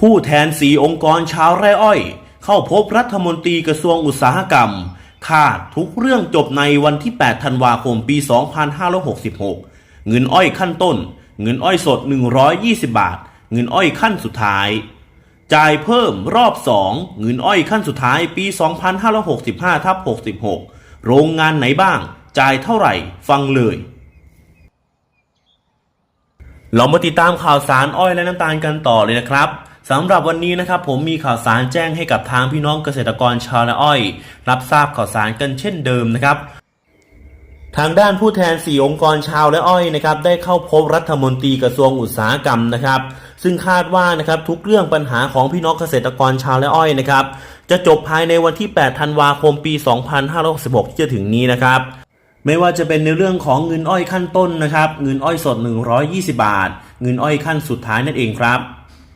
ผู้แทนสีองค์กรชาวไร่อ้อย เข้าพบรัฐมนตรีกระทรวงอุตสาหกรรม คาดทุกเรื่องจบในวันที่ 8 ธันวาคมปี 2566 เงินอ้อยขั้นต้น เงินอ้อยสด 120 บาท เงินอ้อยขั้นสุดท้าย จ่ายเพิ่มรอบ 2 เงินอ้อยขั้นสุดท้ายปี 2565ทับ66 โรงงานไหนบ้าง จ่ายเท่าไหร่ ฟังเลยเรามาติดตามข่าวสารอ้อยและน้ำตาลกันต่อเลยนะครับ สำหรับวันนี้นะครับผมมีข่าวสารแจ้งให้กับทางพี่น้องเกษตรกรชาวนาอ้อย รับทราบข่าวสารกันเช่นเดิมนะครับ ทางด้านผู้แทนสี่องค์กรชาวและอ้อยนะครับได้เข้าพบรัฐมนตรีกระทรวงอุตสาหกรรมนะครับ ซึ่งคาดว่านะครับทุกเรื่องปัญหาของพี่น้องเกษตรกรชาวและอ้อยนะครับจะจบภายในวันที่ 8 ธันวาคมปี 2566 ที่จะถึงนี้นะครับไม่ว่าจะเป็นในเรื่องของเงินอ้อยขั้นต้นนะครับ เงินอ้อยสด 120 บาท เงินอ้อยขั้นสุดท้ายนั่นเองครับ